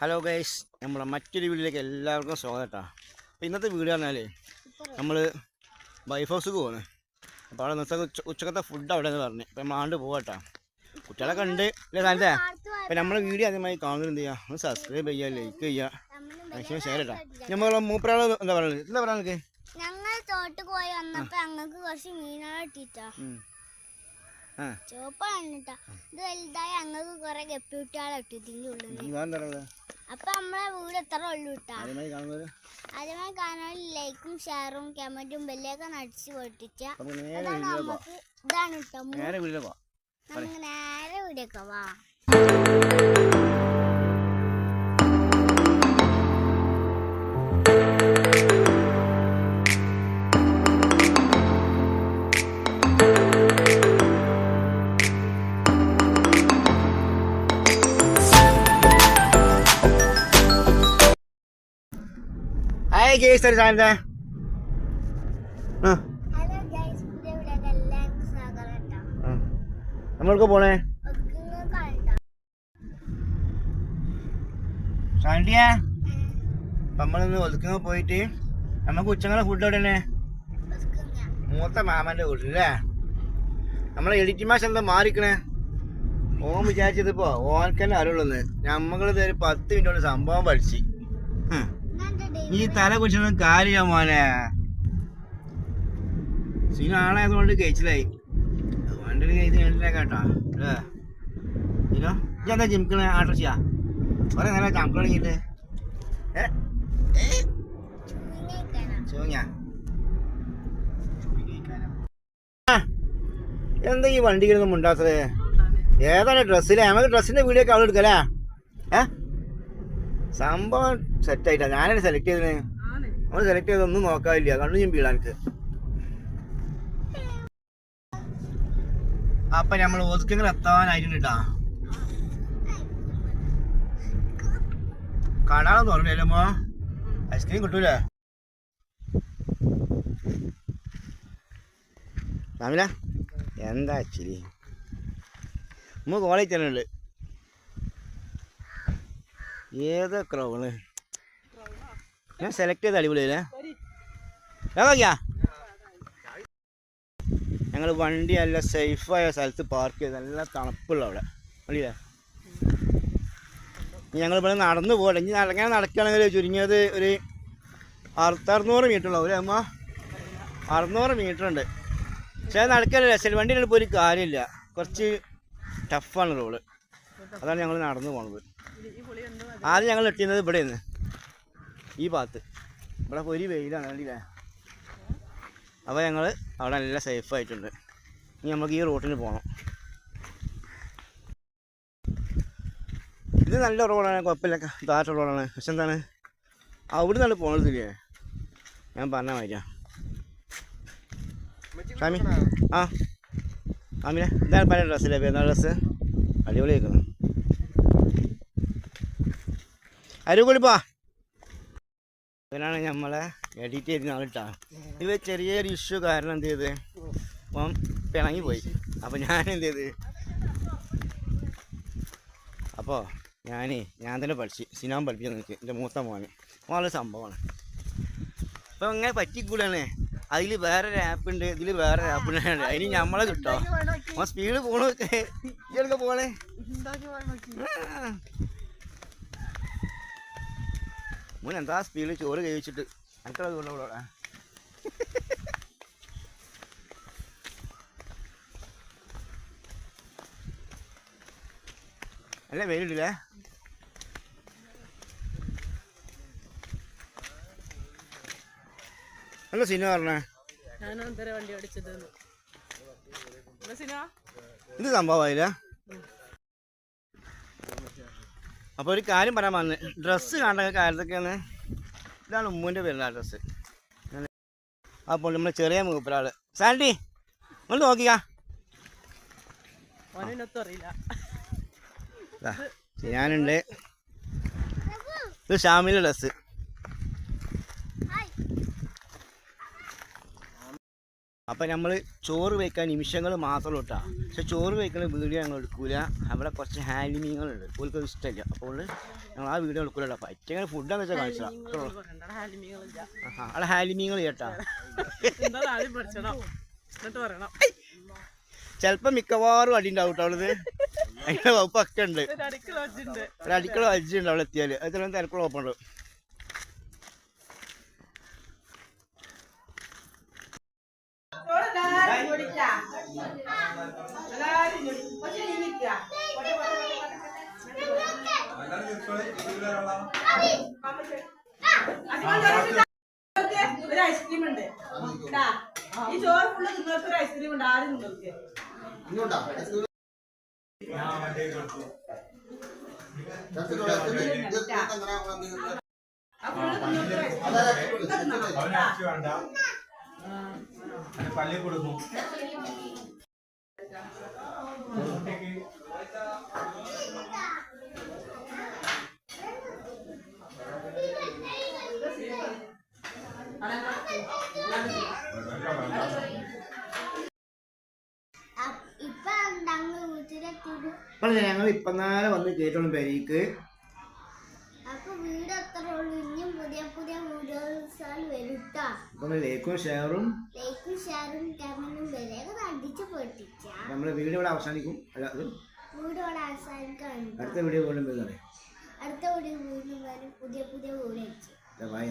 Hello guys നമ്മളെ മറ്റൊരു വീഡിയോയിലേക്ക് എല്ലാവർക്കും സ്വാഗതം കേട്ടോ അപ്പോൾ ഇന്നത്തെ വീഡിയോ പറഞ്ഞാലേ നമ്മൾ ബൈഫ് ഹൗസ് പോകുന്നത് അപ്പോൾ അവിടെ നിർത്തുന്ന ഉച്ച ഉച്ചക്കത്തെ ഫുഡ് അവിടെ നിന്ന് പറഞ്ഞു. അപ്പോൾ നമ്മൾ ആണ്ട് പോകാട്ടോ കുട്ടികളൊക്കെ ഉണ്ട്. അല്ലേ സാധനത്തെ അപ്പോൾ നമ്മളെ വീഡിയോ ആദ്യമായി കാണുന്നത് എന്ത് ചെയ്യുക ഒന്ന് സബ്സ്ക്രൈബ് ചെയ്യുക ലൈക്ക് ചെയ്യുക മാക്സിമം ഷെയർ ഇട്ടാ നമ്മൾ മൂപ്പരാൾ എന്താ പറയുന്നത് എന്താ പറയുക ഞങ്ങൾ തോട്ട് പോയി വന്നപ്പോൾ ഞങ്ങൾക്ക് കുറച്ച് മീനുകൾ ഇട്ടിട്ടാ ആ ചുവപ്പാണ് കേട്ടാ ഇത് വലുതായി ഞങ്ങൾക്ക് കുറെ ഗപ്പിക്കുട്ടികളെ ഇട്ടു ഇതിന്റെ ഉള്ളിൽ അപ്പൊ നമ്മളെ വീട് എത്ര ഉള്ളു ഇട്ടാ ആദ്യമായി കാണാൻ ലൈക്കും ഷെയറും കമന്റും ബെല്ലൊക്കെ നടിച്ച് പൊട്ടിച്ച. അതാണ് നമുക്ക് ഇതാണ് കേട്ടോ നമുക്ക് നേരെ വീടൊക്കെ വാ ഹായ് ഗേസ് ഒരു ആ. നമ്മൾക്ക് പോണേ? സാൻഡിയ നമ്മളിന്ന് ഒതുക്കുന്ന പോയിട്ട് നമുക്ക് ഉച്ചങ്ങളെ ഫുഡ് എവിടെ തന്നെ മൂത്ത മാമന്റെ വീട്ടിലല്ലേ നമ്മളെ എഡിറ്റ് മാഷ് എന്താ മാറിക്കണേ? ഓൻ വിചാരിച്ചതിപ്പോ ഓനക്ക് തന്നെ അറിയുള്ളൂന്ന് നമ്മളിത് ഒരു പത്ത് മിനിറ്റ് കൊണ്ട് സംഭവം പഠിച്ചു. ഈ തല കുറിച്ചൊന്നും കാര്യമില്ല മോനെ. സീന ആളായതുകൊണ്ട് കഴിച്ചിലായി. വണ്ടി കഴിച്ച് കണ്ടില്ല കേട്ടോ. ഇനോ ഇതെന്താ ജിംക്കണ ചെയ്യാ? കുറെ നേരം ചമക്കണിട്ട് എന്താ ഈ വണ്ടിക്കൊന്നും മുണ്ടാത്തത്? ഏതാണ് ഡ്രസ്സിലെ നമുക്ക് ഡ്രസ്സിന്റെ വീഡിയോ ഒക്കെ അവിടെ എടുക്കല്ലേ ഏ? സംഭവം സെറ്റായിട്ടാ ഞാനാണ് സെലക്ട് ചെയ്തത്? നമ്മൾ സെലക്ട് ചെയ്തൊന്നും നോക്കാനില്ല. കണ്ണു വീടാ എനിക്ക്. അപ്പൊ നമ്മൾ ഒതുക്കങ്ങൾ എത്താനായിട്ടുണ്ട് കേട്ടാ കടാളം തുറന്നില്ലമ്മോ ഐസ്ക്രീം കിട്ടൂലേ? രാമില എന്താ ചിരി നമ്മ കോളേജ് തന്നെ ഉണ്ട് ഏതാ ക്രൗണ് ഞാൻ സെലക്ട് ചെയ്ത അടിപൊളിയല്ലേ? നോക്കിയാ ഞങ്ങൾ വണ്ടി നല്ല സേഫായ സ്ഥലത്ത് പാർക്ക് ചെയ്ത് നല്ല തണുപ്പുള്ള അവിടെ. വണ്ടിയില്ലേ? ഞങ്ങൾ ഇവിടെ നടന്നു പോകട്ടെ ഇനി നടക്കാൻ നടക്കുകയാണെങ്കിൽ ചുരുങ്ങിയത് ഒരു അറുത്തറുന്നൂറ് മീറ്റർ ഉള്ളു അല്ലേ അമ്മ? അറുന്നൂറ് മീറ്റർ ഉണ്ട്. പക്ഷേ നടക്കല്ല? സെൽ വണ്ടിയിൽ ഇപ്പോൾ ഒരു കാര്യമില്ല. കുറച്ച് ടഫാണ് റോഡ് അതാണ് ഞങ്ങൾ നടന്നു പോണത്. ആദ്യം ഞങ്ങൾ എത്തിയത് ഇവിടെ നിന്ന് ഈ ഭാഗത്ത്. ഇവിടെ ഒരു വെയിലാണ് അല്ലേ അപ്പോൾ ഞങ്ങൾ അവിടെ നല്ല സേഫ് ആയിട്ടുണ്ട്. ഇനി നമുക്ക് ഈ റൂട്ടിന് പോകണം ഇത് നല്ല റോഡാണ് കുഴപ്പമില്ല. താറ്റ റോഡാണ്. പക്ഷെ എന്താണ്? അവിടെ നിന്നാണ് പോണതില്ലേ ഞാൻ പറഞ്ഞാൽ വായിക്കാം ഷാമി ആ. ആമിനെ ഇതാണ് പല ഡ്രസ്സില്ലേ പെരുന്നാൾ ഡ്രസ്സ് അടിപൊളി ആക്കുന്നു അരുകൂലിപ്പാ ഇവനാണ് നമ്മളെ എഡിറ്റ് ചെയ്ത് ആളിട്ടാ ഇത് ചെറിയൊരു ഇഷ്യൂ കാരണം എന്ത് ചെയ്ത്? അപ്പം പിണങ്ങി പോയി. അപ്പൊ ഞാൻ എന്ത് ചെയ്ത്? അപ്പോൾ ഞാനേ ഞാൻ തന്നെ പഠിച്ച്. സിനിമ പഠിപ്പിച്ചു നിനക്ക് എന്റെ മൂത്ത മോനെ. വളരെ സംഭവമാണ്. അപ്പോൾ അങ്ങനെ പറ്റിക്കൂടാണ്. അതിൽ വേറൊരു ആപ്പ് ഉണ്ട്. ഇതിൽ വേറെ ആപ്പ് ഉണ്ട്. അതിന് നമ്മളെ കിട്ടോ. സ്പീഡ് പോണൊക്കെ ഇതൊക്കെ പോണേ. ആ. മോൻ എന്താ സ്പീഡിൽ ചോറ് കഴിച്ചിട്ട് എനിക്കത് കൊണ്ടുപോടാ അല്ല വെയിലില്ലേ അല്ല സിനിമ പറഞ്ഞേ ഞാനും അന്തര വണ്ടി ഓടിച്ചത് സിനിമ ഇത് സംഭവമായില്ല അപ്പോൾ ഒരു കാര്യം പറയാൻ വന്ന് ഡ്രസ്സ് കാണേണ്ട കാര്യത്തൊക്കെയാണ്. ഇതാണ് ഉമ്മുന്റെ പേരുള്ള ഡ്രസ്സ് അപ്പോൾ നമ്മൾ ചെറിയ മൂപ്പരാൾ സാൻഡി നമ്മൾ നോക്കിക്കാ. ഞാനുണ്ട് ഇത് ഷാമിലെ ഡ്രസ്സ് അപ്പം നമ്മൾ ചോറ് വയ്ക്കാൻ നിമിഷങ്ങൾ മാത്രമേ കേട്ടോ പക്ഷെ ചോറ് വയ്ക്കുന്ന വീഡിയോ ഞങ്ങൾ എടുക്കൂല. അവിടെ കുറച്ച് ഹാലിമീങ്ങളുണ്ട് ഓൽക്കത് ഇഷ്ടമില്ല അപ്പോൾ ഞങ്ങൾ ആ വീഡിയോ എടുക്കൂല പറ്റിയ ഫുഡാന്ന് വെച്ചാൽ ഹാലിമീങ്ങളില്ല അവിടെ പഠിച്ചണം എന്നിട്ട് പറയണം ചിലപ്പോൾ മിക്കവാറും അടി ഉണ്ടാവും കേട്ടോ അവളത് അതിന്റെ വകുപ്പൊക്കെ ഉണ്ട്. ഒരു അടിക്കള അജ്ജുണ്ട് അവിടെ എത്തിയാൽ അത് ചിലപ്പോൾ തിരക്കുള്ള കുഴപ്പമുണ്ട് ഒരു ഐസ്ക്രീം ഉണ്ട്. ഇതാ, ഈ ചോറ് ഫുള്ള് നിങ്ങൾക്ക് ഒരു ഐസ്ക്രീം ഉണ്ട്. ആദ്യം നിങ്ങൾക്ക് ആ ഫുള്ള് അപ്പോൾ ഞങ്ങൾ ഇപ്പം നാളെ വന്ന് കേട്ടോളും പേരേക്ക്. വീട് ലേക്കും ഷെയറും. ലൈക്കും ഷെയറും നമ്മുടെ വീഡിയോ ഇവിടെ അവസാനിക്കും. അല്ല അത് വീട് ഇവിടെ അവസാനിക്കാൻ അടുത്ത വീഡിയോ വീണ്ടും വരുന്നത് അടുത്ത വീഡിയോ വീണ്ടും വരും. പുതിയ പുതിയ വീഡിയോ വെച്ച് ബൈ